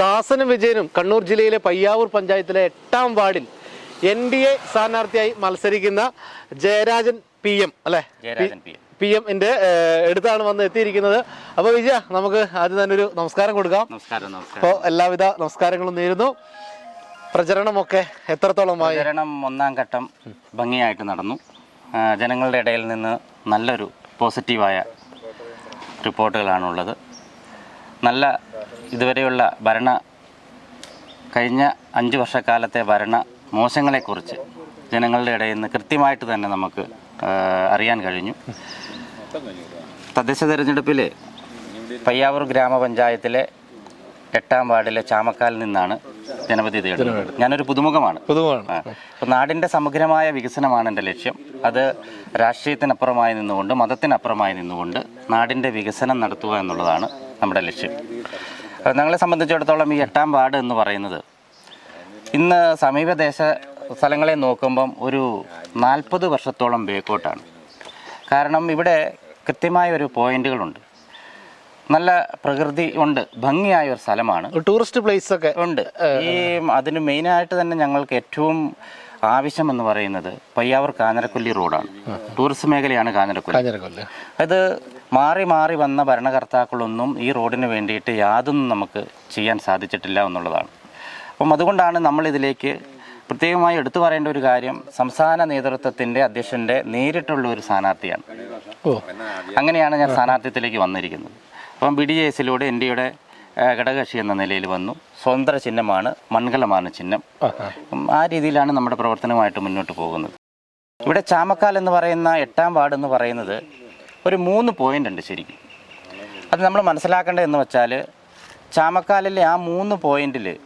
ദാസനും വിജയനും കണ്ണൂർ ജില്ലയിലെ പയ്യാവൂർ പഞ്ചായത്തിലെ എട്ടാം വാർഡിൽ എൻ ഡി എ സ്ഥാനാർത്ഥിയായി മത്സരിക്കുന്ന ജയരാജൻ പി എം അല്ലെ? P M. എന്റെ എമ്മിന്റെ എടുത്താണ് വന്ന് എത്തിയിരിക്കുന്നത്. അപ്പോൾ വിജയ നമുക്ക് ആദ്യം തന്നെ ഒരു നമസ്കാരം കൊടുക്കാം. നമസ്കാരം അപ്പോൾ എല്ലാവിധ നമസ്കാരങ്ങളും നേരുന്നു. പ്രചരണമൊക്കെ എത്രത്തോളം പ്രചരണം ഒന്നാം ഘട്ടം ഭംഗിയായിട്ട് നടന്നു. ജനങ്ങളുടെ ഇടയിൽ നിന്ന് നല്ലൊരു പോസിറ്റീവായ റിപ്പോർട്ടുകളാണുള്ളത്. നല്ല ഇതുവരെയുള്ള ഭരണ കഴിഞ്ഞ അഞ്ച് വർഷക്കാലത്തെ ഭരണ മോശങ്ങളെക്കുറിച്ച് ജനങ്ങളുടെ ഇടയിൽ നിന്ന് കൃത്യമായിട്ട് തന്നെ നമുക്ക് അറിയാൻ കഴിഞ്ഞു. തദ്ദേശ തെരഞ്ഞെടുപ്പിൽ പയ്യാവൂർ ഗ്രാമപഞ്ചായത്തിലെ എട്ടാം വാർഡിലെ ചാമക്കാലിൽ നിന്നാണ് ജനപതി തേടുന്നത് ഞാനൊരു പുതുമുഖമാണ്. അപ്പം നാടിന്റെ സമഗ്രമായ വികസനമാണ് എന്റെ ലക്ഷ്യം. അത് രാഷ്ട്രീയത്തിനപ്പുറമായി നിന്നുകൊണ്ട് മതത്തിനപ്പുറമായി നിന്നുകൊണ്ട് നാടിന്റെ വികസനം നടത്തുക എന്നുള്ളതാണ് നമ്മുടെ ലക്ഷ്യം. ഞങ്ങളെ സംബന്ധിച്ചിടത്തോളം ഈ എട്ടാം വാർഡ് എന്ന് പറയുന്നത് ഇന്ന് സമീപദേശ സ്ഥലങ്ങളെ നോക്കുമ്പം ഒരു നാൽപ്പത് വർഷത്തോളം ബേക്കോട്ടാണ്. കാരണം ഇവിടെ കൃത്യമായ ഒരു പോയിന്റുകളുണ്ട്. നല്ല പ്രകൃതി ഉണ്ട് ഭംഗിയായ ഒരു സ്ഥലമാണ്. ടൂറിസ്റ്റ് പ്ലേസ് ഒക്കെ ഉണ്ട്. ഈ അതിന് മെയിനായിട്ട് തന്നെ ഞങ്ങൾക്ക് ഏറ്റവും ആവശ്യം എന്ന് പറയുന്നത് പയ്യാവൂർ കാഞ്ഞിരക്കൊല്ലി റോഡാണ്. ടൂറിസ്റ്റ് മേഖലയാണ് കാഞ്ഞിരക്കൊല്ലി. അത് മാറി മാറി വന്ന ഭരണകർത്താക്കളൊന്നും ഈ റോഡിന് വേണ്ടിയിട്ട് യാതൊന്നും നമുക്ക് ചെയ്യാൻ സാധിച്ചിട്ടില്ല എന്നുള്ളതാണ്. അപ്പം അതുകൊണ്ടാണ് നമ്മളിതിലേക്ക് പ്രത്യേകമായി എടുത്തു പറയേണ്ട ഒരു കാര്യം സംസ്ഥാന നേതൃത്വത്തിന്റെ അധ്യക്ഷന്റെ നേരിട്ടുള്ള ഒരു സ്ഥാനാർത്ഥിയാണ്. അങ്ങനെയാണ് ഞാൻ സ്ഥാനാർത്ഥ്യത്തിലേക്ക് വന്നിരിക്കുന്നത്. അപ്പം ബി ഡി എസിലൂടെ എൻ ഡിയുടെ ഘടകകക്ഷി എന്ന നിലയിൽ വന്നു. സ്വതന്ത്ര ചിഹ്നമാണ് മൺകലമാണ് ചിഹ്നം. ആ, രീതിയിലാണ് നമ്മുടെ പ്രവർത്തനമായിട്ട് മുന്നോട്ട് പോകുന്നത്. ഇവിടെ ചാമക്കാൽ എന്ന് പറയുന്ന എട്ടാം വാർഡ് എന്ന് പറയുന്നത് ഒരു മൂന്ന് പോയിന്റ് ഉണ്ട് ശരിക്കും. അത് നമ്മൾ മനസ്സിലാക്കേണ്ടത് എന്ന് വെച്ചാൽ ചാമക്കാലിലെ ആ മൂന്ന് പോയിന്റിൽ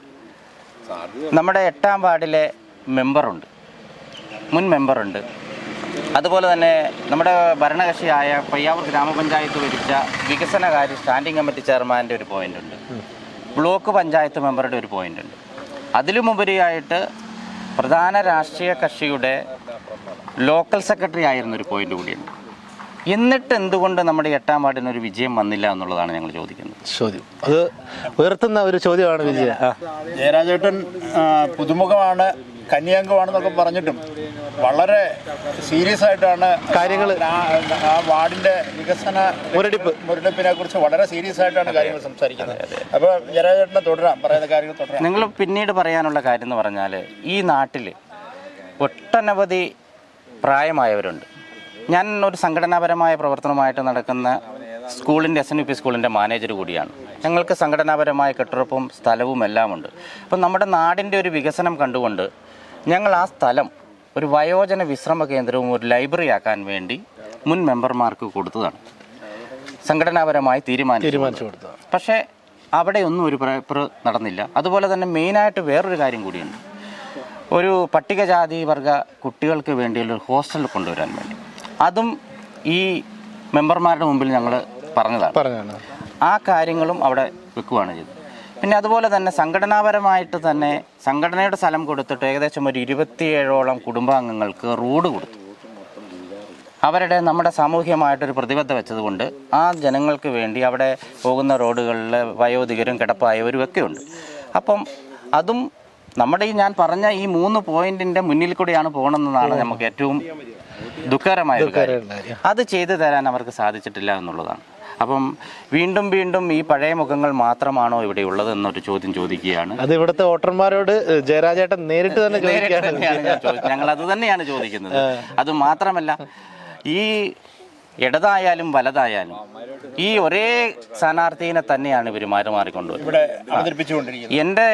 നമ്മുടെ എട്ടാം വാർഡിലെ മെമ്പറുണ്ട് മുൻ മെമ്പറുണ്ട് അതുപോലെ തന്നെ നമ്മുടെ ഭരണകക്ഷിയായ പയ്യാവൂർ ഗ്രാമപഞ്ചായത്ത് വിരിച്ച വികസനകാര്യ സ്റ്റാൻഡിംഗ് കമ്മിറ്റി ചെയർമാന്റെ ഒരു പോയിന്റ് ഉണ്ട്. ബ്ലോക്ക് പഞ്ചായത്ത് മെമ്പറുടെ ഒരു പോയിന്റ് ഉണ്ട്. അതിലുമുപരിയായിട്ട് പ്രധാന രാഷ്ട്രീയ കക്ഷിയുടെ ലോക്കൽ സെക്രട്ടറി ആയിരുന്നൊരു പോയിന്റ് കൂടിയുണ്ട്. എന്നിട്ട് എന്തുകൊണ്ട് നമ്മുടെ എട്ടാം വാർഡിന് ഒരു വിജയം വന്നില്ല എന്നുള്ളതാണ് ഞങ്ങൾ ചോദിക്കുന്നത്. ചോദ്യം. അത് ഉയർത്തുന്ന ഒരു ചോദ്യമാണ് വിജയ. ജയരാജേട്ടൻ പുതുമുഖമാണ് കന്യാംഗമാണെന്നൊക്കെ പറഞ്ഞിട്ടും വളരെ സീരിയസ് ആയിട്ടാണ് കാര്യങ്ങൾ ആ- ആ വാർഡിന്റെ വികസന മുരടിപ്പ്. മുരടിപ്പിനെ കുറിച്ച് വളരെ സീരിയസ് ആയിട്ടാണ് കാര്യങ്ങൾ സംസാരിക്കുന്നത്. അപ്പോൾ ജയരാജേട്ടനെ തുടരാം പറയുന്ന കാര്യങ്ങൾ തുടരാം. നിങ്ങൾ പിന്നീട് പറയാനുള്ള കാര്യം എന്ന് പറഞ്ഞാൽ ഈ നാട്ടിൽ ഒട്ടനവധി പ്രായമായവരുണ്ട്. ഞാൻ ഒരു സംഘടനാപരമായ പ്രവർത്തനമായിട്ട് നടക്കുന്ന സ്കൂളിന്റെ എസ് എൻ യു പി സ്കൂളിന്റെ മാനേജർ കൂടിയാണ്. ഞങ്ങൾക്ക് സംഘടനാപരമായ കെട്ടുറപ്പും സ്ഥലവും എല്ലാം ഉണ്ട് അപ്പം നമ്മുടെ നാടിന്റെ ഒരു വികസനം കണ്ടുകൊണ്ട് ഞങ്ങൾ ആ സ്ഥലം ഒരു വയോജന വിശ്രമ കേന്ദ്രവും ഒരു ലൈബ്രറി ആക്കാൻ വേണ്ടി മുൻ മെമ്പർമാർക്ക് കൊടുത്തതാണ്. സംഘടനാപരമായി തീരുമാനിച്ചു പക്ഷേ അവിടെ ഒന്നും ഒരു നടന്നില്ല. അതുപോലെ തന്നെ മെയിനായിട്ട് വേറൊരു കാര്യം കൂടിയുണ്ട്. ഒരു പട്ടികജാതി വർഗ കുട്ടികൾക്ക് വേണ്ടിയുള്ള ഒരു ഹോസ്റ്റൽ കൊണ്ടുവരാൻ വേണ്ടി. അതും ഈ മെമ്പർമാരുടെ മുമ്പിൽ ഞങ്ങൾ പറഞ്ഞതാണ്. ആ കാര്യങ്ങളും അവിടെ വെക്കുകയാണ് ചെയ്തത്. പിന്നെ അതുപോലെ തന്നെ സംഘടനാപരമായിട്ട് തന്നെ സംഘടനയുടെ സ്ഥലം കൊടുത്തിട്ട് ഏകദേശം ഒരു ഇരുപത്തിയേഴോളം കുടുംബാംഗങ്ങൾക്ക് റോഡ് കൊടുത്തു. അവരുടെ നമ്മുടെ സാമൂഹ്യമായിട്ടൊരു പ്രതിബദ്ധ വെച്ചതുകൊണ്ട് ആ ജനങ്ങൾക്ക് വേണ്ടി അവിടെ പോകുന്ന റോഡുകളിൽ വയോധികരും കിടപ്പായവരും ഒക്കെ ഉണ്ട് അപ്പം അതും നമ്മുടെ ഈ ഞാൻ പറഞ്ഞ ഈ മൂന്ന് പോയിന്റിന്റെ മുന്നിൽ കൂടിയാണ് പോകണമെന്നാണ് നമുക്ക് ഏറ്റവും ദുഃഖകരമായ ഒരു കാര്യം. കാര്യം. അത് ചെയ്തു തരാൻ അവർക്ക് സാധിച്ചിട്ടില്ല എന്നുള്ളതാണ്. അപ്പം വീണ്ടും വീണ്ടും ഈ പഴയ മുഖങ്ങൾ മാത്രമാണോ ഇവിടെ ഉള്ളത് എന്നൊരു ചോദ്യം ചോദിക്കുകയാണ്. അത് ഇവിടുത്തെ വോട്ടർമാരോട് ജയരാജേട്ടൻ നേരിട്ട് തന്നെ ഞങ്ങൾ അത് തന്നെയാണ് ചോദിക്കുന്നത്. അത് മാത്രമല്ല ഈ ഇടതായാലും വലതായാലും ഈ ഒരേ സ്ഥാനാർത്ഥിനെ തന്നെയാണ് ഇവർ മാറി മാറിക്കൊണ്ടുവരുന്നത് എന്റെ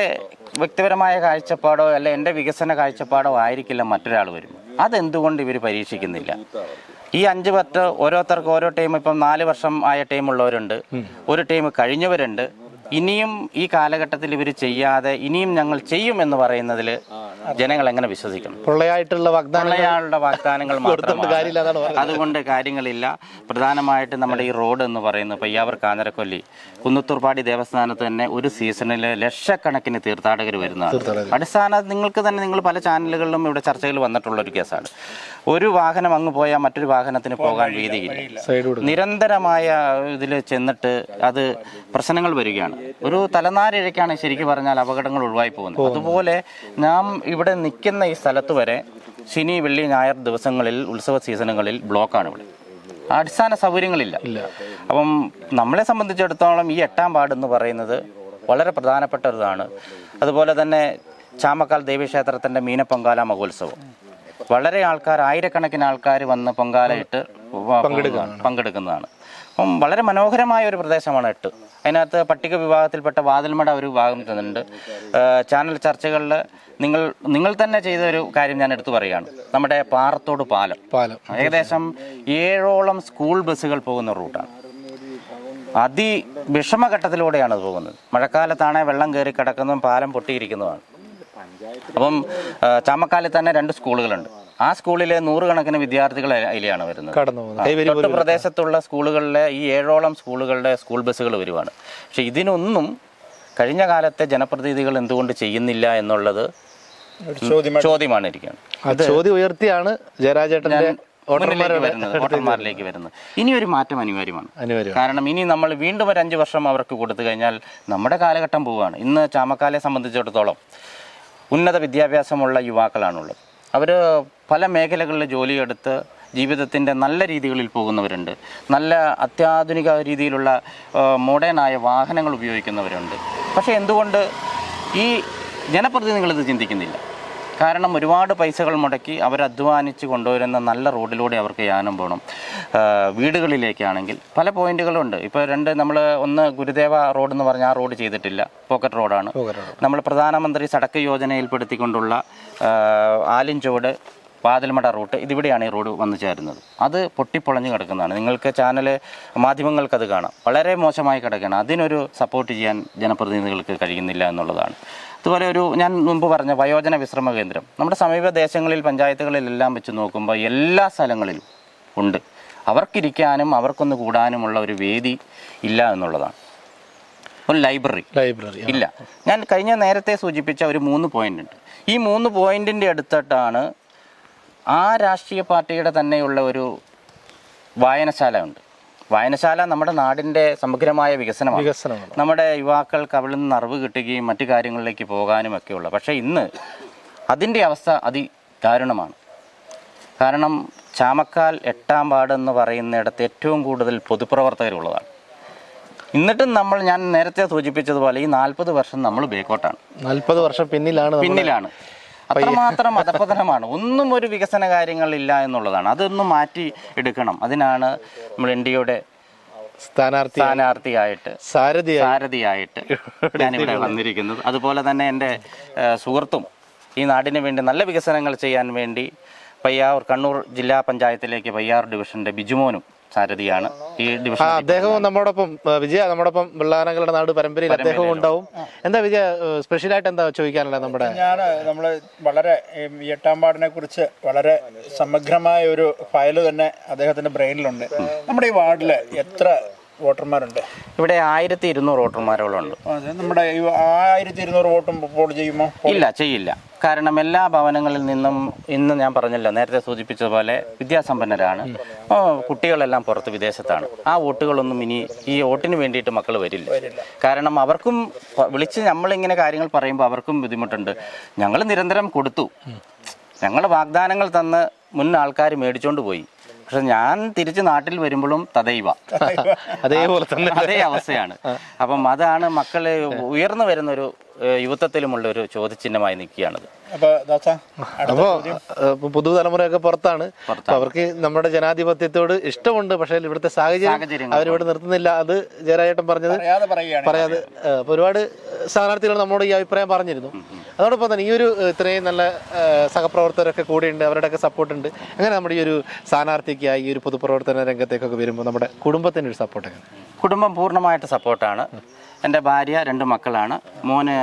വ്യക്തിപരമായ കാഴ്ചപ്പാടോ അല്ല എന്റെ വികസന കാഴ്ചപ്പാടോ ആയിരിക്കില്ല മറ്റൊരാൾ വരും അതെന്തുകൊണ്ട് ഇവർ പരീക്ഷിക്കുന്നില്ല? ഈ അഞ്ച് പത്ത് ഓരോരുത്തർക്ക് ഓരോ ടീം ഇപ്പം നാല് വർഷം ആയ ടീം ഉള്ളവരുണ്ട്. ഒരു ടീം കഴിഞ്ഞവരുണ്ട്. ഇനിയും ഈ കാലഘട്ടത്തിൽ ഇവർ ചെയ്യാതെ ഇനിയും ഞങ്ങൾ ചെയ്യും എന്ന് പറയുന്നതിൽ ജനങ്ങൾ എങ്ങനെ വിശ്വസിക്കണം? പൊള്ളയായിട്ടുള്ള വാഗ്ദാനം പ്രളയാളുടെ വാഗ്ദാനങ്ങൾ മാത്രമാണ്. അതുകൊണ്ട് കാര്യങ്ങളില്ല. പ്രധാനമായിട്ട് നമ്മുടെ ഈ റോഡ് എന്ന് പറയുന്നത് പയ്യാവർ കാഞ്ഞിരക്കൊല്ലി കുന്നത്തൂർപ്പാടി ദേവസ്ഥാനത്ത് തന്നെ ഒരു സീസണിൽ ലക്ഷക്കണക്കിന് തീർത്ഥാടകർ വരുന്നതാണ്. അടിസ്ഥാന നിങ്ങൾക്ക് തന്നെ നിങ്ങൾ പല ചാനലുകളിലും ഇവിടെ ചർച്ചയിൽ വന്നിട്ടുള്ള ഒരു കേസാണ്. ഒരു വാഹനം അങ്ങ് പോയാൽ മറ്റൊരു വാഹനത്തിന് പോകാൻ കൊടുക്കും. നിരന്തരമായ ഇതിൽ ചെന്നിട്ട് അത് പ്രശ്നങ്ങൾ വരികയാണ്. ഒരു തലനാരിഴയ്ക്കാണ് ശരിക്കും പറഞ്ഞാൽ അപകടങ്ങൾ ഒഴിവായി പോകുന്നത്. അതുപോലെ നാം ഇവിടെ നിൽക്കുന്ന ഈ സ്ഥലത്ത് വരെ ശനി വെള്ളി ഞായർ ദിവസങ്ങളിൽ ഉത്സവ സീസണുകളിൽ ബ്ലോക്കാണ് ഇവിടെ. അടിസ്ഥാന സൗകര്യങ്ങളില്ല. അപ്പം നമ്മളെ സംബന്ധിച്ചിടത്തോളം ഈ എട്ടാം പാട് എന്ന് പറയുന്നത് വളരെ പ്രധാനപ്പെട്ട ഒരിതാണ്. അതുപോലെ തന്നെ ചാമക്കാൽ ദേവീക്ഷേത്രത്തിന്റെ മീനപ്പൊങ്കാല മഹോത്സവം. വളരെ ആൾക്കാർ ആയിരക്കണക്കിന് ആൾക്കാർ വന്ന് പൊങ്കാലയിട്ട് പങ്കെടുക്കുന്നതാണ്. അപ്പം വളരെ മനോഹരമായ ഒരു പ്രദേശമാണ് എട്ട്. അതിനകത്ത് പട്ടിക വിഭാഗത്തിൽപ്പെട്ട വാതിൽമട ഒരു ഭാഗം തന്നിട്ടുണ്ട്. ചാനൽ ചർച്ചകളിൽ നിങ്ങൾ നിങ്ങൾ തന്നെ ചെയ്ത ഒരു കാര്യം ഞാൻ എടുത്തു പറയുകയാണ്. നമ്മുടെ പാറത്തോട് പാലം. പാലം. ഏകദേശം ഏഴോളം സ്കൂൾ ബസ്സുകൾ പോകുന്ന റൂട്ടാണ് അതി വിഷമഘട്ടത്തിലൂടെയാണ് അത് പോകുന്നത്. മഴക്കാലത്താണ് വെള്ളം കയറി കിടക്കുന്നതും പാലം പൊട്ടിയിരിക്കുന്നതുമാണ്. അപ്പം ചമക്കാലിൽ തന്നെ രണ്ട് സ്കൂളുകളുണ്ട്. ആ സ്കൂളിലെ നൂറുകണക്കിന് വിദ്യാർത്ഥികൾ അതിലെയാണ് വരുന്നത്. പ്രദേശത്തുള്ള സ്കൂളുകളിലെ ഈ ഏഴോളം സ്കൂളുകളുടെ സ്കൂൾ ബസ്സുകൾ വരുവാണ്. പക്ഷെ ഇതിനൊന്നും കഴിഞ്ഞ കാലത്തെ ജനപ്രതിനിധികൾ എന്തുകൊണ്ട് ചെയ്യുന്നില്ല എന്നുള്ളത് ചോദ്യമാണ് ഇരിക്കുന്നത്. ചോദ്യം ഉയർത്തിയാണ് വോട്ടർമാരുടെ വരുന്നത് വോട്ടർമാരിലേക്ക് വരുന്നത്. ഇനി ഒരു മാറ്റം അനിവാര്യമാണ്. അനിവാര്യം കാരണം ഇനി നമ്മൾ വീണ്ടും ഒരു അഞ്ച് വർഷം അവർക്ക് കൊടുത്തു കഴിഞ്ഞാൽ നമ്മുടെ കാലഘട്ടം പോവുകയാണ്. ഇന്ന് ചാമക്കാലെ സംബന്ധിച്ചിടത്തോളം ഉന്നത വിദ്യാഭ്യാസമുള്ള യുവാക്കളാണുള്ളത്. അവർ പല മേഖലകളിൽ ജോലിയെടുത്ത് ജീവിതത്തിന്റെ നല്ല രീതികളിൽ പോകുന്നവരുണ്ട്. നല്ല അത്യാധുനിക രീതിയിലുള്ള മോഡേണായ വാഹനങ്ങൾ ഉപയോഗിക്കുന്നവരുണ്ട്. പക്ഷേ എന്തുകൊണ്ട് ഈ ജനപ്രതിനിധികൾ ഇത് ചിന്തിക്കുന്നില്ല? കാരണം ഒരുപാട് പൈസകൾ മുടക്കി അവർ അധ്വാനിച്ച് കൊണ്ടുവരുന്ന നല്ല റോഡിലൂടെ അവർക്ക് യാനം പോകണം. വീടുകളിലേക്കാണെങ്കിൽ പല പോയിന്റുകളുണ്ട്. ഇപ്പോൾ രണ്ട് നമ്മൾ ഒന്ന് ഗുരുദേവ റോഡ് എന്ന് പറഞ്ഞാൽ ആ റോഡ് ചെയ്തിട്ടില്ല. പോക്കറ്റ് റോഡാണ്. നമ്മൾ പ്രധാനമന്ത്രി സടക്ക് യോജനയിൽപ്പെടുത്തിക്കൊണ്ടുള്ള ആലിൻചുവട് വാതിൽമട റൂട്ട് ഇതിവിടെയാണ് ഈ റോഡ് വന്നു ചേരുന്നത്. അത് പൊട്ടിപ്പൊളഞ്ഞു കിടക്കുന്നതാണ്. നിങ്ങൾക്ക് ചാനൽ മാധ്യമങ്ങൾക്കത് കാണാം. വളരെ മോശമായി കിടക്കുകയാണ്. അതിനൊരു സപ്പോർട്ട് ചെയ്യാൻ ജനപ്രതിനിധികൾക്ക് കഴിയുന്നില്ല എന്നുള്ളതാണ്. അതുപോലെ ഒരു ഞാൻ മുമ്പ് പറഞ്ഞ വയോജന വിശ്രമ കേന്ദ്രം. നമ്മുടെ സമീപ ദേശങ്ങളിൽ പഞ്ചായത്തുകളിലെല്ലാം വെച്ച് നോക്കുമ്പോൾ എല്ലാ സ്ഥലങ്ങളിലും ഉണ്ട്. അവർക്കിരിക്കാനും അവർക്കൊന്ന് കൂടാനുമുള്ള ഒരു വേദി ഇല്ല എന്നുള്ളതാണ്. ഒരു ലൈബ്രറി ലൈബ്രറി ഇല്ല. ഞാൻ കഴിഞ്ഞ നേരത്തെ സൂചിപ്പിച്ച ഒരു മൂന്ന് പോയിന്റ് ഉണ്ട്. ഈ മൂന്ന് പോയിന്റിന്റെ അടുത്തിട്ടാണ് ആ രാഷ്ട്രീയ പാർട്ടിയുടെ തന്നെയുള്ള ഒരു വായനശാല ഉണ്ട്. വായനശാല നമ്മുടെ നാടിന്റെ സമഗ്രമായ വികസനമാണ്. വികസനമാണ്. നമ്മുടെ യുവാക്കൾക്ക് അവിടെ നിന്ന് അറിവ് കിട്ടുകയും മറ്റു കാര്യങ്ങളിലേക്ക് പോകാനും ഒക്കെയുള്ള പക്ഷേ ഇന്ന് അതിന്റെ അവസ്ഥ അതിദാരുണമാണ്. കാരണം ചാമക്കാൽ എട്ടാം വാർഡ് എന്ന് പറയുന്നിടത്ത് ഏറ്റവും കൂടുതൽ പൊതുപ്രവർത്തകരുള്ളതാണ്. എന്നിട്ടും നമ്മൾ ഞാൻ നേരത്തെ സൂചിപ്പിച്ചതുപോലെ ഈ നാൽപ്പത് വർഷം നമ്മൾ ബേക്കോട്ടാണ് നാൽപ്പത് വർഷം പിന്നിലാണ് പിന്നിലാണ്. അത്രമാത്രം അധപ്പതനമാണ് ഒന്നും ഒരു വികസന കാര്യങ്ങളില്ല എന്നുള്ളതാണ്. അതൊന്നും മാറ്റി എടുക്കണം. അതിനാണ് നമ്മൾ ഇന്ത്യയുടെ സ്ഥാനാർത്ഥി സ്ഥാനാർത്ഥിയായിട്ട് സാരഥി സാരഥിയായിട്ട് ഞാനിവിടെ വന്നിരിക്കുന്നത്. അതുപോലെ തന്നെ എന്റെ സുഹൃത്തും ഈ നാടിന് വേണ്ടി നല്ല വികസനങ്ങൾ ചെയ്യാൻ വേണ്ടി പയ്യാവൂർ കണ്ണൂർ ജില്ലാ പഞ്ചായത്തിലേക്ക് പയ്യാവൂർ ഡിവിഷന്റെ ബിജുമോനും സാരഥിയാണ്. ഈ ഡിവിഷൻ അദ്ദേഹവും നമ്മോടൊപ്പം വിജയ നമ്മോടൊപ്പം വെള്ളാനകളുടെ നാട് പരമ്പരയിൽ അദ്ദേഹവും ഉണ്ടാവും. എന്താ വിജയ സ്പെഷ്യലായിട്ട് എന്താ ചോദിക്കാനുള്ളത് നമ്മുടെ? ഞാൻ നമ്മൾ വളരെ എട്ടാം വാർഡിനെ കുറിച്ച് വളരെ സമഗ്രമായ ഒരു ഫയൽ തന്നെ അദ്ദേഹത്തിന്റെ ബ്രെയിനിലുണ്ട്. നമ്മുടെ ഈ വാർഡിൽ എത്ര വോട്ടർമാരുണ്ട്. ഇവിടെ ആയിരത്തി ഇരുന്നൂറ് വോട്ടർമാരോളുണ്ട്. അതെ നമ്മുടെ ആയിരത്തി ഇരുന്നൂറ് വോട്ടും പോൾ ചെയ്യുമോ? ഇല്ല ചെയ്യില്ല. കാരണം എല്ലാ ഭവനങ്ങളിൽ നിന്നും ഇന്ന് ഞാൻ പറഞ്ഞല്ലോ നേരത്തെ സൂചിപ്പിച്ചതുപോലെ വിദ്യാസമ്പന്നരാണ്. കുട്ടികളെല്ലാം പുറത്ത് വിദേശത്താണ്. ആ വോട്ടുകളൊന്നും ഇനി ഈ വോട്ടിന് വേണ്ടിയിട്ട് മക്കൾ വരില്ല. കാരണം അവർക്കും വിളിച്ച് നമ്മളിങ്ങനെ കാര്യങ്ങൾ പറയുമ്പോൾ അവർക്കും ബുദ്ധിമുട്ടുണ്ട്. ഞങ്ങൾ നിരന്തരം കൊടുത്തു. ഞങ്ങൾ വാഗ്ദാനങ്ങൾ തന്ന് മുൻ ആൾക്കാർ മേടിച്ചോണ്ട് പോയി. പക്ഷെ ഞാൻ തിരിച്ച് നാട്ടിൽ വരുമ്പോഴും തദൈവ അതേപോലെ തന്നെ. അതേ അവസ്ഥയാണ്. അപ്പം അതാണ് മക്കൾ ഉയർന്നു വരുന്ന ഒരു യുവത്വത്തിലുമുള്ള ഒരു ചോദ്യചിഹ്നമായി നിൽക്കുകയാണത്. അപ്പോൾ പുതുതലമുറയൊക്കെ പുറത്താണ്. അവർക്ക് നമ്മുടെ ജനാധിപത്യത്തോട് ഇഷ്ടമുണ്ട് പക്ഷേ ഇവിടുത്തെ സാഹചര്യം അവരിവിടെ നിർത്തുന്നില്ല. അത് ജയരാജേട്ടൻ പറഞ്ഞത്. പറയാതെ ഒരുപാട് സ്ഥാനാർത്ഥികൾ നമ്മോട് ഈ അഭിപ്രായം പറഞ്ഞിരുന്നു. അതോടൊപ്പം തന്നെ ഈ ഒരു ഇത്രയും നല്ല സഹപ്രവർത്തകരൊക്കെ കൂടെയുണ്ട് അവരുടെയൊക്കെ സപ്പോർട്ട് ഉണ്ട് അങ്ങനെ നമ്മുടെ ഈ ഒരു സ്ഥാനാർത്ഥിക്കായി ഈ ഒരു പൊതുപ്രവർത്തന രംഗത്തേക്കൊക്കെ വരുമ്പോൾ നമ്മുടെ കുടുംബത്തിന്റെ ഒരു സപ്പോർട്ട് കുടുംബം പൂർണമായിട്ട് സപ്പോർട്ടാണ് എന്റെ ഭാര്യ രണ്ട് മക്കളാണ്. മോന്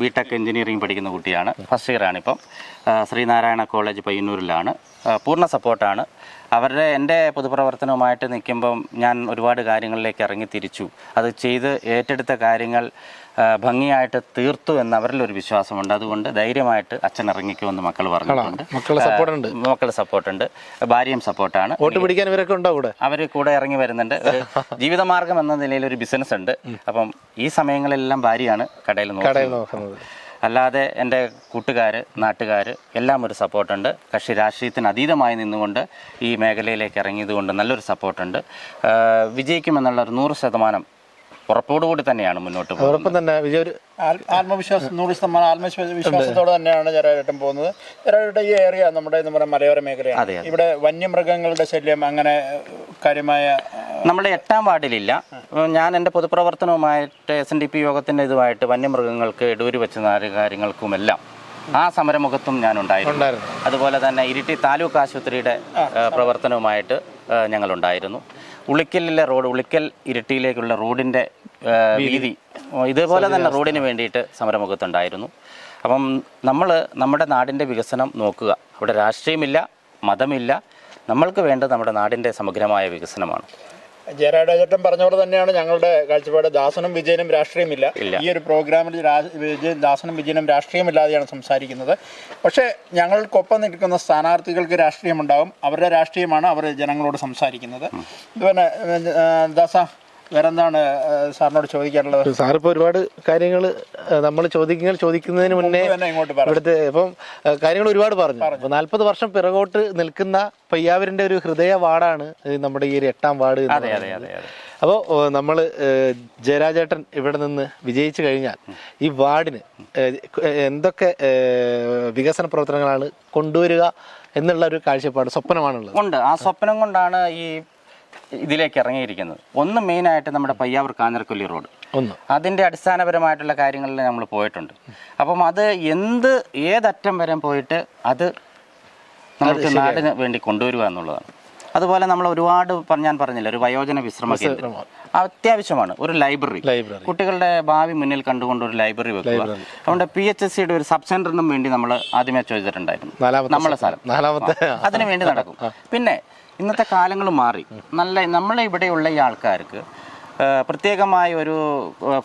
ബി ടെക് എഞ്ചിനീയറിംഗ് പഠിക്കുന്ന കുട്ടിയാണ്. ഫസ്റ്റ് ഇയർ ഇപ്പം ആ, ശ്രീനാരായണ കോളേജ് പയ്യന്നൂരിലാണ്. പൂർണ സപ്പോർട്ടാണ്. അവരുടെ എന്റെ പൊതുപ്രവർത്തനവുമായിട്ട് നിൽക്കുമ്പം ഞാൻ ഒരുപാട് കാര്യങ്ങളിലേക്ക് ഇറങ്ങി തിരിച്ചു അത് ചെയ്ത് ഏറ്റെടുത്ത കാര്യങ്ങൾ ഭംഗിയായിട്ട് തീർത്തു എന്ന് അവരിൽ ഒരു വിശ്വാസമുണ്ട്. അതുകൊണ്ട് ധൈര്യമായിട്ട് അച്ഛൻ ഇറങ്ങിക്കുമെന്ന് മക്കൾ പറഞ്ഞിട്ടുണ്ട്. മക്കൾ സപ്പോർട്ടുണ്ട്. ഭാര്യയും സപ്പോർട്ടാണ്. വോട്ട് പിടിക്കാൻ ഇവരൊക്കെ ഉണ്ടോ കൂടെ അവർ കൂടെ ഇറങ്ങി വരുന്നുണ്ട്. ജീവിതമാർഗം എന്ന നിലയിൽ ഒരു ബിസിനസ് ഉണ്ട്. അപ്പം ഈ സമയങ്ങളിലെല്ലാം ഭാര്യയാണ് കടയിൽ നോക്കുന്നത്. അല്ലാതെ എന്റെ കൂട്ടുകാർ നാട്ടുകാർ എല്ലാം ഒരു സപ്പോർട്ടുണ്ട്. കക്ഷി രാഷ്ട്രീയത്തിന് അതീതമായി നിന്നുകൊണ്ട് ഈ മേഖലയിലേക്ക് ഇറങ്ങിയതുകൊണ്ട് നല്ലൊരു സപ്പോർട്ടുണ്ട്. വിജയിക്കുമെന്നുള്ള ഒരു നൂറ് ശതമാനം ഉറപ്പോടുകൂടി തന്നെയാണ് മുന്നോട്ട് പോകുന്നത്. അതോടൊപ്പം തന്നെ. വിജയ് ഒരു ആത്മവിശ്വാസം നൂറ് ശതമാനം ആത്മവിശ്വാസത്തോടെ തന്നെയാണ് ജരാജേട്ടൻ പോകുന്നത്. ജരാജേട്ടൻ ഈ ഏരിയ നമ്മുടെ എന്ന് പറയുന്ന മലയോര മേഖലയാണ്. ഇവിടെ വന്യമൃഗങ്ങളുടെ ശല്യം അങ്ങനെ കാര്യമായ നമ്മുടെ എട്ടാം വാർഡിലില്ല. ഞാൻ എന്റെ പൊതുപ്രവർത്തനവുമായിട്ട് എസ് എൻ ഡി പി യോഗത്തിന്റെ ഇതുമായിട്ട് വന്യമൃഗങ്ങൾക്ക് ഇടൂര് വെച്ച കാര്യങ്ങൾക്കുമെല്ലാം ആ സമരമുഖത്തും ഞാൻ ഉണ്ടായിരുന്നു. അതുപോലെ തന്നെ ഇരിട്ടി താലൂക്ക് ആശുപത്രിയുടെ പ്രവർത്തനവുമായിട്ട് ഞങ്ങളുണ്ടായിരുന്നു. ഉളിക്കലിലെ റോഡ് ഉളിക്കൽ ഇരിട്ടിയിലേക്കുള്ള റോഡിന്റെ വീതി. ഇതുപോലെ തന്നെ റോഡിന് വേണ്ടിയിട്ട് സമരമുഖത്തുണ്ടായിരുന്നു. അപ്പം നമ്മൾ നമ്മുടെ നാടിന്റെ വികസനം നോക്കുക. അവിടെ രാഷ്ട്രീയമില്ല മതമില്ല. നമ്മൾക്ക് വേണ്ടത് നമ്മുടെ നാടിന്റെ സമഗ്രമായ വികസനമാണ്. ജയരാജേട്ടൻ പറഞ്ഞ പോലെ തന്നെയാണ് ഞങ്ങളുടെ കാഴ്ചപ്പാട്. ദാസനും വിജയനും രാഷ്ട്രീയമില്ല. ഈ ഒരു പ്രോഗ്രാമിൽ വിജയൻ ദാസനും വിജയനും രാഷ്ട്രീയമില്ലാതെയാണ് സംസാരിക്കുന്നത്. പക്ഷേ ഞങ്ങൾക്കൊപ്പം നിൽക്കുന്ന സ്ഥാനാർത്ഥികൾക്ക് രാഷ്ട്രീയമുണ്ടാവും. അവരുടെ രാഷ്ട്രീയമാണ് അവർ ജനങ്ങളോട് സംസാരിക്കുന്നത്. ഇതുപോലെ ദാസ വേറെന്താണ് സാറിനോട് ചോദിക്കാനുള്ളത്? സാറിപ്പോ ഒരുപാട് കാര്യങ്ങൾ നമ്മൾ ചോദിക്കുന്ന ചോദിക്കുന്നതിന് മുന്നേ ഇവിടുത്തെ ഇപ്പം കാര്യങ്ങൾ ഒരുപാട് പറഞ്ഞു. അപ്പൊ നാല്പത് വർഷം പിറകോട്ട് നിൽക്കുന്ന പയ്യാവരിന്റെ ഒരു ഹൃദയ വാർഡാണ് നമ്മുടെ ഈ ഒരു എട്ടാം വാർഡ് അതെ അതെ അപ്പോൾ നമ്മൾ ജയരാജേട്ടൻ ഇവിടെ നിന്ന് വിജയിച്ചു കഴിഞ്ഞാൽ ഈ വാർഡിന് എന്തൊക്കെ വികസന പ്രവർത്തനങ്ങളാണ് കൊണ്ടുവരിക എന്നുള്ള ഒരു കാഴ്ചപ്പാട് സ്വപ്നമാണുള്ളത്. ഉണ്ട്. ആ സ്വപ്നം കൊണ്ടാണ് ഈ ഇതിലേക്ക് ഇറങ്ങിയിരിക്കുന്നത്. ഒന്ന് മെയിനായിട്ട് നമ്മുടെ പയ്യാവൂർ കാഞ്ഞിരക്കൊല്ലി റോഡ് ഒന്ന്. അതിന്റെ അടിസ്ഥാനപരമായിട്ടുള്ള കാര്യങ്ങളിൽ നമ്മൾ പോയിട്ടുണ്ട്. അപ്പം അത് എന്ത് ഏതറ്റം വരെ പോയിട്ട് അത് നമുക്ക് നാടിന് വേണ്ടി കൊണ്ടുവരിക എന്നുള്ളതാണ്. അതുപോലെ നമ്മൾ ഒരുപാട് ഞാൻ പറഞ്ഞില്ല ഒരു വയോജന വിശ്രമ കേന്ദ്രം. അത്യാവശ്യമാണ് ഒരു ലൈബ്രറി. കുട്ടികളുടെ ഭാവി മുന്നിൽ കണ്ടുകൊണ്ട് ഒരു ലൈബ്രറി വെക്കുക. അതുകൊണ്ട് പി എച്ച് എസ് സിയുടെ ഒരു സബ് സെന്ററിനും വേണ്ടി നമ്മൾ ആദ്യമേ ചോദിച്ചിട്ടുണ്ടായിരുന്നു. നമ്മളെ സ്ഥലം. അതിനു വേണ്ടി നടക്കും. പിന്നെ ഇന്നത്തെ കാലങ്ങൾ മാറി. നല്ല നമ്മളെ ഇവിടെയുള്ള ഈ ആൾക്കാർക്ക് പ്രത്യേകമായ ഒരു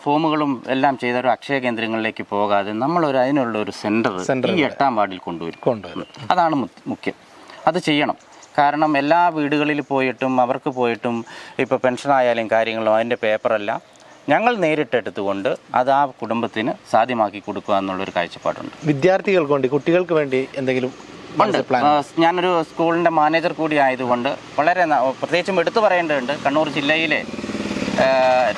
ഫോമുകളും എല്ലാം ചെയ്ത ഒരു അക്ഷയ കേന്ദ്രങ്ങളിലേക്ക് പോകാതെ നമ്മൾ ഒരു അതിനുള്ള ഒരു സെന്റർ ഈ എട്ടാം വാർഡിൽ കൊണ്ടുവരും. അതാണ് മുഖ്യം. അത് ചെയ്യണം. കാരണം എല്ലാ വീടുകളിൽ പോയിട്ടും അവർക്ക് പോയിട്ടും ഇപ്പോൾ പെൻഷനായാലും കാര്യങ്ങളും അതിന്റെ പേപ്പറെല്ലാം. ഞങ്ങൾ നേരിട്ടെടുത്തുകൊണ്ട് അത് ആ കുടുംബത്തിന് സാധ്യമാക്കി കൊടുക്കുക എന്നുള്ളൊരു കാഴ്ചപ്പാടുണ്ട്. വിദ്യാർത്ഥികൾക്ക് വേണ്ടി കുട്ടികൾക്ക് വേണ്ടി എന്തെങ്കിലും ഉണ്ട്. ഞാനൊരു സ്കൂളിന്റെ മാനേജർ കൂടി ആയതുകൊണ്ട് വളരെ പ്രത്യേകിച്ചും എടുത്തു പറയേണ്ടതുണ്ട്. കണ്ണൂർ ജില്ലയിലെ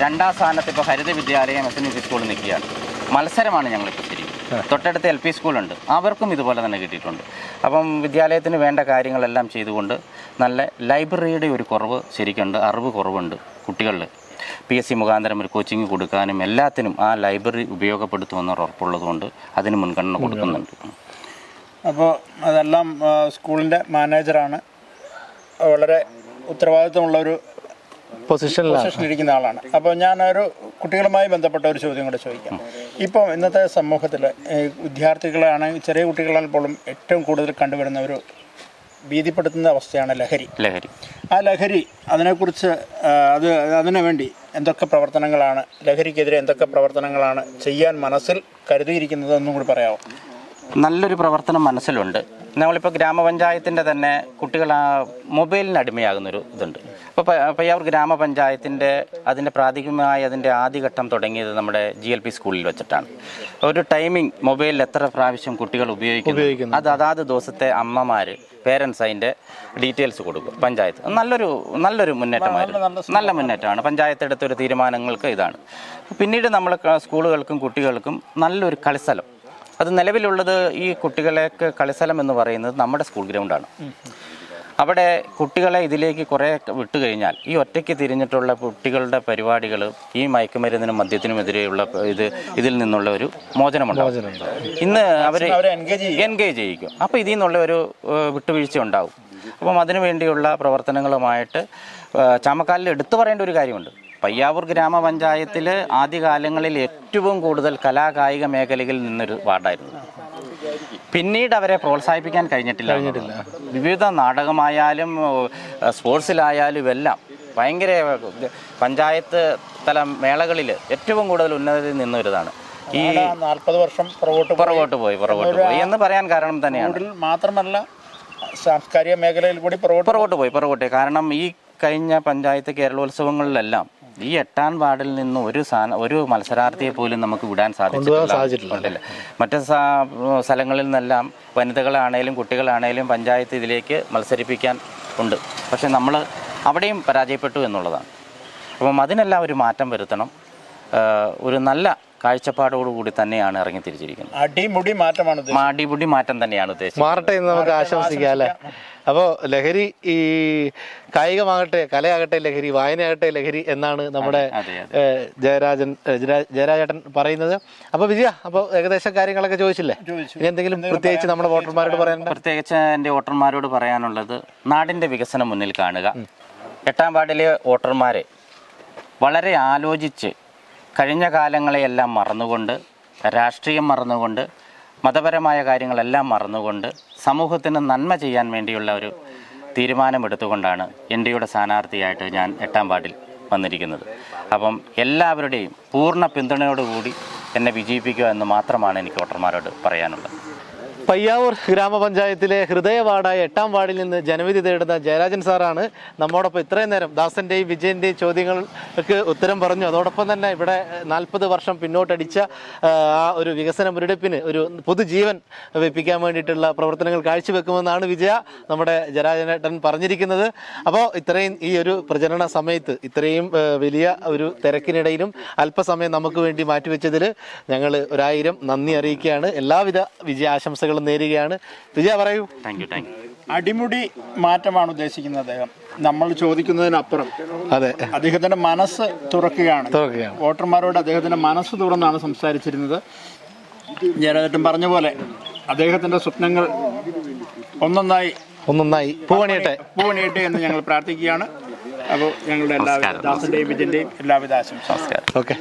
രണ്ടാം സ്ഥാനത്ത് ഇപ്പോൾ ഹരിത വിദ്യാലയം എസ് എൻ പി സ്കൂളിൽ നിൽക്കുകയാണ്. മത്സരമാണ് ഞങ്ങളിപ്പോൾ ശരിക്കും തൊട്ടടുത്ത് എൽ പി സ്കൂളുണ്ട്. അവർക്കും ഇതുപോലെ തന്നെ കിട്ടിയിട്ടുണ്ട്. അപ്പം വിദ്യാലയത്തിന് വേണ്ട കാര്യങ്ങളെല്ലാം ചെയ്തുകൊണ്ട് നല്ല ലൈബ്രറിയുടെ ഒരു കുറവ് ശരിക്കുണ്ട് അറിവ് കുറവുണ്ട് കുട്ടികളിൽ പി എസ് സി മുഖാന്തരം ഒരു കോച്ചിങ് കൊടുക്കാനും എല്ലാത്തിനും ആ ലൈബ്രറി ഉപയോഗപ്പെടുത്തുമെന്നൊരു ഉറപ്പുള്ളതുകൊണ്ട് അതിന് മുൻഗണന കൊടുക്കുന്നുണ്ട്. അപ്പോൾ അതെല്ലാം സ്കൂളിന്റെ മാനേജറാണ്. വളരെ ഉത്തരവാദിത്വമുള്ള ഒരു പൊസിഷനിലാണ് പൊസിഷനിലിരിക്കുന്ന ആളാണ്. അപ്പോൾ ഞാനൊരു കുട്ടികളുമായി ബന്ധപ്പെട്ട ഒരു ചോദ്യം കൂടെ ചോദിക്കാം. ഇപ്പം ഇന്നത്തെ സമൂഹത്തിൽ വിദ്യാർത്ഥികളാണെങ്കിൽ ചെറിയ കുട്ടികളാൽ പോലും ഏറ്റവും കൂടുതൽ കണ്ടുവരുന്ന ഒരു ഭീതിപ്പെടുത്തുന്ന അവസ്ഥയാണ് ലഹരി. ലഹരി. ആ ലഹരി അതിനെക്കുറിച്ച് അത് അതിനു വേണ്ടി എന്തൊക്കെ പ്രവർത്തനങ്ങളാണ് ലഹരിക്കെതിരെ എന്തൊക്കെ പ്രവർത്തനങ്ങളാണ് ചെയ്യാൻ മനസ്സിൽ കരുതിയിരിക്കുന്നത് എന്നും കൂടി പറയാമോ നല്ലൊരു പ്രവർത്തനം മനസ്സിലുണ്ട്. നമ്മളിപ്പോൾ ഗ്രാമപഞ്ചായത്തിന്റെ തന്നെ കുട്ടികൾ ആ മൊബൈലിന് അടിമയാകുന്നൊരു ഇതുണ്ട്. അപ്പോൾ പയ്യാവൂർ ഗ്രാമപഞ്ചായത്തിന്റെ അതിന്റെ പ്രാഥമികമായി അതിന്റെ ആദ്യഘട്ടം തുടങ്ങിയത് നമ്മുടെ ജി എൽ പി സ്കൂളിൽ വെച്ചിട്ടാണ്. ഒരു ടൈമിംഗ് മൊബൈലിൽ എത്ര പ്രാവശ്യം കുട്ടികൾ ഉപയോഗിക്കുന്നു? അത് അതാത് ദിവസത്തെ അമ്മമാർ പേരൻസ് അതിന്റെ ഡീറ്റെയിൽസ് കൊടുക്കും പഞ്ചായത്ത്. നല്ലൊരു നല്ലൊരു മുന്നേറ്റമായിരുന്നു. നല്ല മുന്നേറ്റമാണ്. പഞ്ചായത്ത് എടുത്തൊരു തീരുമാനങ്ങൾക്ക് ഇതാണ്. പിന്നീട് നമ്മൾ സ്കൂളുകൾക്കും കുട്ടികൾക്കും നല്ലൊരു കളിസ്ഥലം. അത് നിലവിലുള്ളത് ഈ കുട്ടികളെയൊക്കെ കളിസ്ഥലം എന്ന് പറയുന്നത് നമ്മുടെ സ്കൂൾ ഗ്രൗണ്ടാണ്. അവിടെ കുട്ടികളെ ഇതിലേക്ക് കുറേ വിട്ടു കഴിഞ്ഞാൽ ഈ ഒറ്റയ്ക്ക് തിരിഞ്ഞിട്ടുള്ള കുട്ടികളുടെ പരിപാടികൾ ഈ മയക്കുമരുന്നിനും മദ്യത്തിനുമെതിരെയുള്ള ഇത് ഇതിൽ നിന്നുള്ള ഒരു മോചനമുണ്ടാവും. ഇന്ന് അവർ അവരെ എൻഗേജ് ചെയ്യും. ചെയ്യിക്കും. അപ്പോൾ ഇതിൽ നിന്നുള്ള ഒരു വിട്ടുവീഴ്ച ഉണ്ടാവും. അപ്പം അതിനു വേണ്ടിയുള്ള പ്രവർത്തനങ്ങളുമായിട്ട് ചാമക്കാലിൽ എടുത്തു പറയേണ്ട ഒരു കാര്യമുണ്ട്. പയ്യാവൂർ ഗ്രാമപഞ്ചായത്തിൽ ആദ്യകാലങ്ങളിൽ ഏറ്റവും കൂടുതൽ കലാകായിക മേഖലയിൽ നിന്നൊരു വാർഡായിരുന്നു പിന്നീട് അവരെ പ്രോത്സാഹിപ്പിക്കാൻ കഴിഞ്ഞിട്ടില്ല. വിവിധ നാടകമായാലും സ്പോർട്സിലായാലും എല്ലാം ഭയങ്കര പഞ്ചായത്ത് തല മേളകളിൽ ഏറ്റവും കൂടുതൽ ഉന്നതയിൽ നിന്നൊരിതാണ് ഈ നാൽപ്പത് വർഷം പുറകോട്ട്. പുറകോട്ട് പോയി പുറകോട്ട് പോയി എന്ന് പറയാൻ കാരണം തന്നെയാണ് മാത്രമല്ല സാംസ്കാരിക മേഖലയിൽ കൂടി പുറകോട്ട് പുറകോട്ട് പോയി പുറകോട്ട് പോയി. കാരണം ഈ കഴിഞ്ഞ പഞ്ചായത്ത് കേരളോത്സവങ്ങളിലെല്ലാം ഈ എട്ടാം വാർഡിൽ നിന്ന് ഒരു ഒരു മത്സരാർത്ഥിയെ പോലും നമുക്ക് വിടാൻ സാധിച്ചിട്ടില്ല. മറ്റു സ്ഥലങ്ങളിൽ നിന്നെല്ലാം വനിതകളാണേലും കുട്ടികളാണേലും പഞ്ചായത്ത് ഇതിലേക്ക് മത്സരിപ്പിക്കാൻ ഉണ്ട്. പക്ഷെ നമ്മൾ അവിടെയും പരാജയപ്പെട്ടു എന്നുള്ളതാണ്. അപ്പം അതിനെല്ലാം ഒരു മാറ്റം വരുത്തണം. ഒരു നല്ല കാഴ്ചപ്പാടോടുകൂടി തന്നെയാണ് ഇറങ്ങി തിരിച്ചിരിക്കുന്നത് അടിമുടി മാറ്റമാണ് അടിമുടി മാറ്റം തന്നെയാണ് ഉദ്ദേശിച്ചത്. മാറട്ടെ എന്ന് നമുക്ക് ആശംസിക്കാം അല്ലേ? അപ്പോൾ ലഹരി ഈ കായികമാകട്ടെ കലയാകട്ടെ ലഹരി വായനയാകട്ടെ ലഹരി എന്നാണ് നമ്മുടെ ജയരാജൻ ജയരാജേട്ടൻ പറയുന്നത്. അപ്പോൾ വിജയ അപ്പോൾ ഏകദേശം കാര്യങ്ങളൊക്കെ ചോദിച്ചില്ലേ? ഇനി എന്തെങ്കിലും പ്രത്യേകിച്ച് നമ്മുടെ വോട്ടർമാരോട് പറയാൻ പ്രത്യേകിച്ച് എന്റെ വോട്ടർമാരോട് പറയാനുള്ളത് നാടിന്റെ വികസനം മുന്നിൽ കാണുക. എട്ടാം വാർഡിലെ വോട്ടർമാരെ വളരെ ആലോചിച്ച് കഴിഞ്ഞ കാലങ്ങളെയെല്ലാം മറന്നുകൊണ്ട് രാഷ്ട്രീയം മറന്നുകൊണ്ട് മതപരമായ കാര്യങ്ങളെല്ലാം മറന്നുകൊണ്ട് സമൂഹത്തിന് നന്മ ചെയ്യാൻ വേണ്ടിയുള്ള ഒരു തീരുമാനമെടുത്തുകൊണ്ടാണ് എൻ ഡിയുടെ സ്ഥാനാർത്ഥിയായിട്ട് ഞാൻ എട്ടാം വാർഡിൽ വന്നിരിക്കുന്നത്. അപ്പം എല്ലാവരുടെയും പൂർണ പിന്തുണയോടുകൂടി എന്നെ വിജയിപ്പിക്കുക എന്ന് മാത്രമാണ് എനിക്ക് വോട്ടർമാരോട് പറയാനുള്ളത്. പയ്യാവൂർ ഗ്രാമപഞ്ചായത്തിലെ ഹൃദയവാർഡായ എട്ടാം വാർഡിൽ നിന്ന് ജനവിധി തേടുന്ന ജയരാജൻ സാറാണ് നമ്മോടൊപ്പം ഇത്രയും നേരം ദാസന്റെയും വിജയന്റെയും ചോദ്യങ്ങൾക്ക് ഉത്തരം പറഞ്ഞു. അതോടൊപ്പം തന്നെ ഇവിടെ നാൽപ്പത് വർഷം പിന്നോട്ടടിച്ച ആ, ഒരു വികസന മുരടിപ്പിന് ഒരു പുതുജീവൻ വെപ്പിക്കാൻ വേണ്ടിയിട്ടുള്ള പ്രവർത്തനങ്ങൾ കാഴ്ചവെക്കുമെന്നാണ് വിജയ നമ്മുടെ ജയരാജനേട്ടൻ പറഞ്ഞിരിക്കുന്നത്. അപ്പോൾ ഇത്രയും ഈ ഒരു പ്രചരണ സമയത്ത് ഇത്രയും വലിയ ഒരു തിരക്കിനിടയിലും അല്പസമയം നമുക്ക് വേണ്ടി മാറ്റിവെച്ചതിൽ ഞങ്ങൾ ഒരായിരം നന്ദി അറിയിക്കുകയാണ്. എല്ലാവിധ വിജയാശംസകളും നേരുകയാണ്. വിജയ പറയൂ. താങ്ക് യു താങ്ക് യു അടിമുടി മാറ്റമാണ് ഉദ്ദേശിക്കുന്നത് അദ്ദേഹം. നമ്മൾ ചോദിക്കുന്നതിനപ്പുറം അതെ. അദ്ദേഹത്തിന്റെ മനസ്സ് തുറക്കുകയാണ്. തുറക്കുകയാണ്. വോട്ടർമാരോട് അദ്ദേഹത്തിന്റെ മനസ്സ് തുറന്നാണ് സംസാരിച്ചിരുന്നത്. ജയരാജേട്ടൻ പറഞ്ഞ പോലെ അദ്ദേഹത്തിന്റെ സ്വപ്നങ്ങൾ ഒന്നൊന്നായി ഒന്നൊന്നായി. പൂവണിയട്ടെ. പൂവണിയട്ടെ എന്ന് ഞങ്ങൾ പ്രാർത്ഥിക്കുകയാണ്. അപ്പോൾ ഞങ്ങളുടെ എല്ലാവിധ. ദാസന്റെയും വിജയന്റെയും എല്ലാവിധ ആശംസ ഓക്കെ.